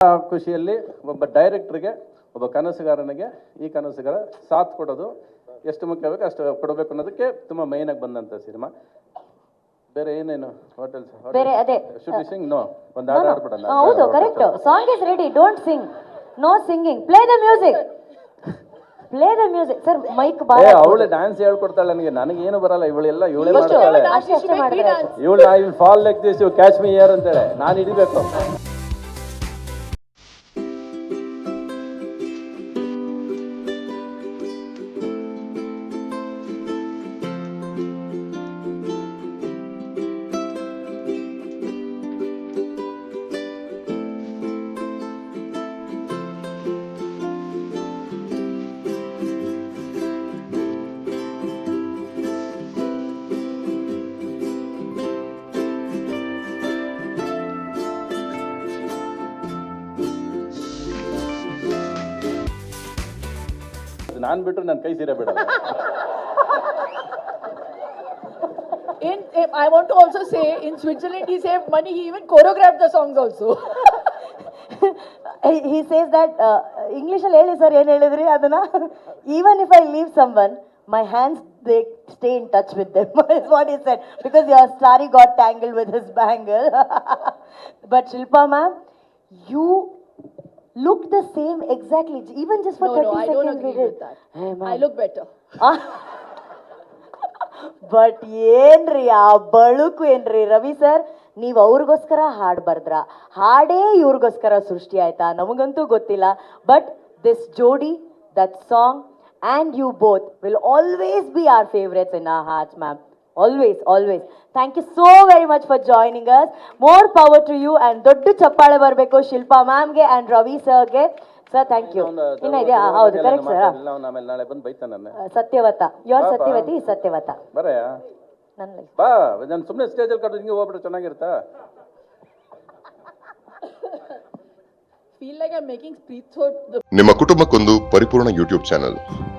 ಆ ಖುಷಿಯಲ್ಲಿ ಒಬ್ಬ ಡೈರೆಕ್ಟ್ರಿಗೆ ಒಬ್ಬ ಕನಸುಗಾರನಿಗೆ ಈ ಕನಸುಗಾರ ಸಾಥ್ ಕೊಡೋದು ಎಷ್ಟು ಮುಖ್ಯ ಬೇಕು ಅಷ್ಟು ಕೊಡಬೇಕು ಅನ್ನೋದಕ್ಕೆ ತುಂಬ ಮೈನಾಗಿ ಬಂದಂತ ಸಿನಿಮಾ. ಬೇರೆ ಏನೇನು ಹೋಟೆಲ್ಸ್ ಬೇರೆ ಅದೇ ಶುಡ್ ಸಿಂಗ್ ನೋ ಒಂದು ಹಾಡು ಆಡ್ಬಿಡೋಣ ಹೌದು correct song is ready don't sing no singing play the music play the music sir mike ಏ ಬಾಳ ಅವಳು ಡ್ಯಾನ್ಸ್ ಹೇಳ್ಕೊಡ್ತಾಳೆ ನನಗೆ. ನನಗೇನು ಬರಲ್ಲ ಇವಳೆಲ್ಲ ಇವಳೇ ಮಾಡ್ತಾಳೆ. ಇವಳು I will fall like this you catch me here ಅಂತೇಳೆ. ನಾನು ಹಿಡಿಬೇಕು. ನಾನು ಬಿಟ್ರೆ ನನ್ನ ಕೈ ಸೀರೆ ಬಿಡಲ್ಲ In, in- I want to also say, in Switzerland, he saved money. He even choreographed the songs also. he says that uh, ಇಂಗ್ಲೀಷಲ್ಲಿ ಹೇಳಿ ಸರ್ ಏನು ಹೇಳಿದ್ರಿ ಅದನ್ನ even if I leave someone my hands they stay in touch with them is what is set because your story got tangle with his bangle but Shilpa ma'am you Look the same exactly even just for no, no, thirty I don't seconds agree with that. I look better. But ಏನ್ರಿ ಆ ಬಳುಕು ಏನ್ರಿ Ravi sir ನೀವು ಅವ್ರಿಗೋಸ್ಕರ ಹಾಡು ಬರ್ದ್ರ ಹಾಡೇ ಇವ್ರಿಗೋಸ್ಕರ ಸೃಷ್ಟಿ ಆಯ್ತಾ ನಮಗಂತೂ ಗೊತ್ತಿಲ್ಲ ಬಟ್ ದಿಸ್ ಜೋಡಿ that song and you both will always be our favourites in our hearts ma'am always always thank you so very much for joining us more power to you and ದೊಡ್ಡ ಚಪ್ಪಾಳೆ ಬರಬೇಕು Shilpa ಮ್ಯಾಮ್ಗೆ and Ravi ಸರ್ಗೆ. Sir thank you ಇನ್ನ ಇದೆಯಾ? ಹೌದು correct sir ಅವ್ನು ಆಮೇಲೆ ನಾಳೆ ಬಂದು ಬೈತಾನೆ ನನ್ನ. ಸತ್ಯವತ. ಯು ಆರ್ ಪಾಪ. ಸತ್ಯವತಿ ಸತ್ಯವತ. ಬರಯ? ನನ್ನ ಬಾ ನಾನು ಸುಮ್ಮನೆ ಸ್ಟೇಜಲ್ಲಿ ಕಟ್ಟು ಹಿಂಗೆ ಹೋಗ್ಬಿಟ್ರೆ ಚೆನ್ನಾಗಿರುತ್ತಾ? Feel like I'm making Preet Thot ನಿಮ್ಮ ಕುಟುಂಬಕ್ಕೊಂದು ಪರಿಪೂರ್ಣ ಯೂಟ್ಯೂಬ್ ಚಾನಲ್